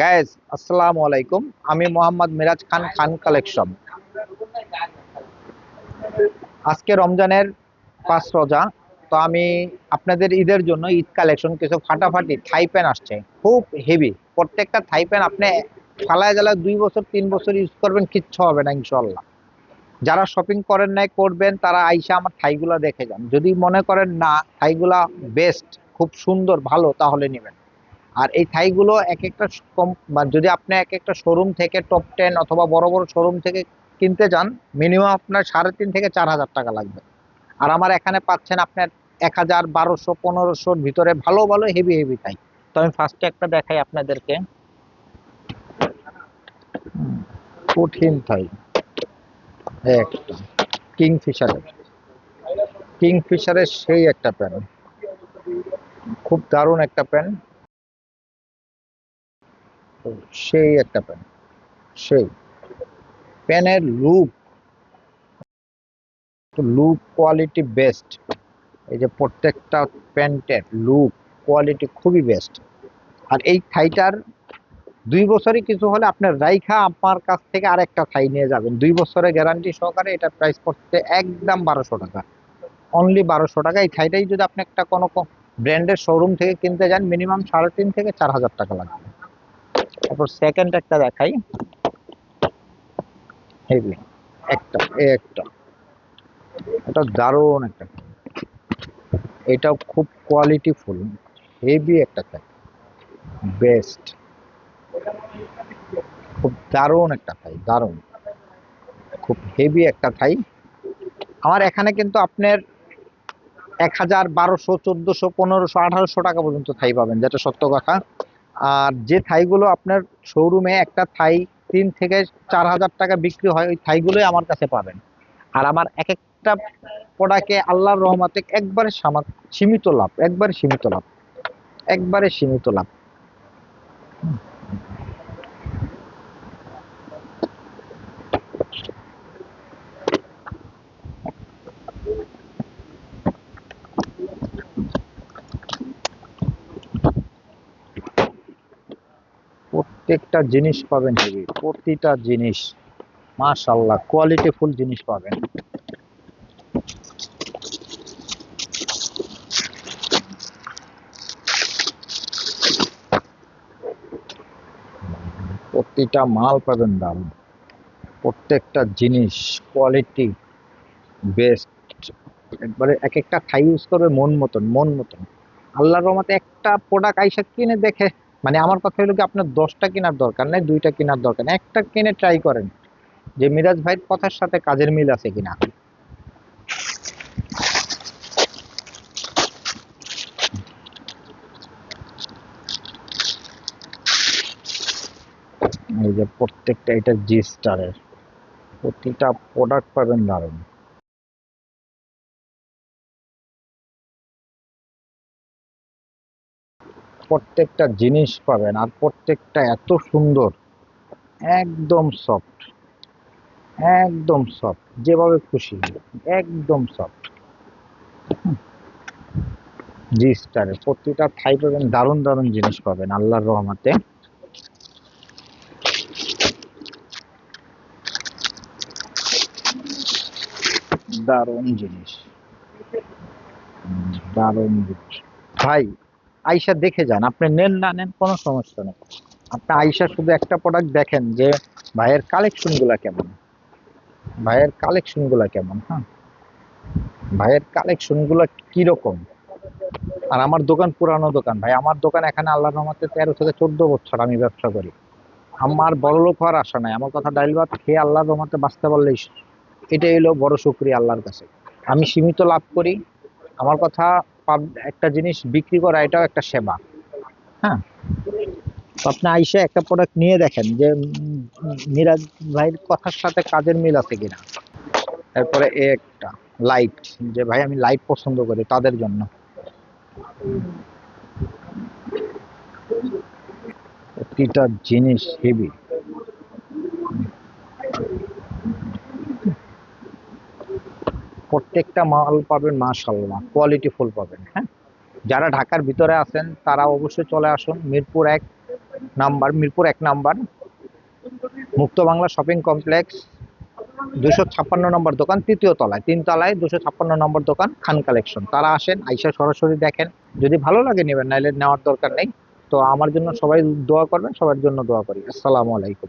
Guys আসসালামু আলাইকুম। আমি মোহাম্মদ মিরাজ খান খান কালেকশন আজকে রমজানের পাঁচ রোজা, তো আমি আপনাদের ঈদের জন্য ঈদ কালেকশন কিছু ফাটাফাটি থাই প্যান আসছে। খুব হেভি প্রত্যেকটা থাই প্যান আপনি ফালায় জ্বালায় দুই বছর, তিন বছর ইউজ করবেন, কিচ্ছু হবে না ইনশাল্লাহ যারা শপিং করেন নাই, করবেন, তারা আইসা আমার থাইগুলা দেখে যান। যদি মনে করেন না, থাইগুলা বেস্ট খুব সুন্দর, ভালো, তাহলে নেবেন। আর এই থাইগুলো এক একটা কম যদি আপনি এক একটা শোরুম থেকে টপ টেন অথবা বড় বড় শোরুম থেকে কিনতে যান মিনিমাম আপনার সাড়ে তিন থেকে চার হাজার টাকা লাগবে। আর আমার এখানে পাচ্ছেন আপনার এক হাজার বারোশো পনেরোশোর ভিতরে ভালো ভালো হেভি হেভি থাই। তো আমি ফার্স্টে একটা দেখাই আপনাদেরকে। কঠিন থাই। একটা। কিংফিশারের। কিংফিশারের সেই একটা প্যান খুব দারুণ একটা প্যান তো সেই একটা প্যান, সেই। প্যানের লুক লুক কোয়ালিটি বেস্ট। এই যে প্রত্যেকটা প্যান্টের লুক কোয়ালিটি খুবই বেস্ট। আর এই থাইটার দুই বছরই কিছু হলে আপনার রাইখা আমার কাছ থেকে আরেকটা থাই নিয়ে যাবেন। দুই বছরের গ্যারান্টি সহকারে এটা প্রাইস পড়তে একদম বারোশো টাকা। অনলি বারোশো টাকা। এই থাইটাই যদি আপনি একটা কোনো ব্র্যান্ডের শোরুম থেকে কিনতে যান, মিনিমাম সাড়ে তিন থেকে চার হাজার টাকা লাগবে। তারপর সেকেন্ড একটা দেখাই। হেভি একটা এ একটা। এটা দারুণ একটা এটাও খুব কোয়ালিটি ফুল হেভি একটা থাই বেস্ট খুব দারুণ একটা থাই দারুণ। খুব হেভি একটা থাই আমার এখানে কিন্তু আপনার এক হাজার বারোশো, চোদ্দোশো, পনেরোশো, আঠারোশো টাকা পর্যন্ত থাই পাবেন, যেটা সত্য কথা। আর যে থাইগুলো আপনার শোরুমে একটা থাই তিন থেকে চার হাজার টাকা বিক্রি হয়, ওই থাইগুলোই আমার কাছে পাবেন। আর আমার এক একটা প্রোডাক্টে আল্লাহর রহমতে একবারে সীমিত লাভ, একবারে সীমিত লাভ, একবারে সীমিত লাভ। প্রত্যেকটা জিনিস পাবেন হেভি। প্রতিটা জিনিস। মাশাল্লাহ কোয়ালিটি ফুল জিনিস পাবেন। প্রতিটা মাল পাবেন দাম। প্রত্যেকটা জিনিস কোয়ালিটি বেস্ট একবারে এক একটা থাই ইউজ করবে মন মতন মন মতন। আল্লাহর রহমতে একটা প্রোডাক্ট আইসা কিনে দেখে মানে আমার কথা হলো কি আপনার দশটা কেনার দরকার নাই, দুইটা কেনার দরকার নাই। একটা কিনে ট্রাই করেন যে মিরাজ ভাইয়ের কথার সাথে কাজের মিল আছে কিনা। এই যে প্রত্যেকটা, এটা জি স্টারের প্রতিটা প্রোডাক্ট পাবেন দারুণ। প্রত্যেকটা জিনিস পাবেন আর প্রত্যেকটা এত সুন্দর, একদম সফট একদম সফট যেভাবে খুশি, একদম সফট জি স্টারের প্রতিটা থাই পাবেন দারুণ দারুণ জিনিস পাবেন, আল্লাহর রহমাতে। দারুণ জিনিস। দারুণ জিনিস। ভাই আইসা দেখে যান। আপনি নেন না নেন, কোনো সমস্যা নেই। আপনি আইসা শুধু একটা প্রোডাক্ট দেখেন যে ভাইয়ের কালেকশনগুলা কেমন। ভাইয়ের কালেকশনগুলা কেমন হ্যাঁ? ভাইয়ের কালেকশনগুলা কীরকম আর আমার দোকান পুরানো দোকান। ভাই, আমার দোকান এখানে আল্লাহ রহমতে তেরো থেকে চোদ্দ বছর আমি ব্যবসা করি। আমার বড় লোক হওয়ার আশা নাই। আমার কথা ডাইল ভাত খেয়ে আল্লাহ রহমতে বাঁচতে পারলেই এটাই হলো বড় শুক্রিয়া আল্লাহর কাছে। আমি সীমিত লাভ করি। আমার কথা একটা জিনিস বিক্রি করা, এটাও একটা সেবা। হ্যাঁ? আপনি আইসে একটা প্রোডাক্ট নিয়ে দেখেন যে মিরাজ ভাইয়ের কথার সাথে কাজের মিল আছে কিনা। তারপরে এ একটা লাইট যে ভাই আমি লাইট পছন্দ করি তাদের জন্য। প্রতিটা জিনিস হেভি প্রত্যেকটা মাল পাবেন মাশাল্লাহ কোয়ালিটি ফুল পাবেন হ্যাঁ? যারা ঢাকার ভিতরে আছেন, তারা অবশ্যই চলে আসুন। মিরপুর এক নাম্বার, মিরপুর এক নাম্বার। মুক্ত বাংলা শপিং কমপ্লেক্স দুশো ছাপ্পান্ন নম্বর দোকান, তৃতীয় তলায়, তিন তলায় দুশো ছাপ্পান্ন নম্বর দোকান, খান কালেকশন। তারা আসেন, আইসা সরাসরি দেখেন। যদি ভালো লাগে নেবেন নাহলে নেওয়ার দরকার নেই। তো আমার জন্য সবাই দোয়া করবেন, সবার জন্য দোয়া করি। আসসালামু আলাইকুম।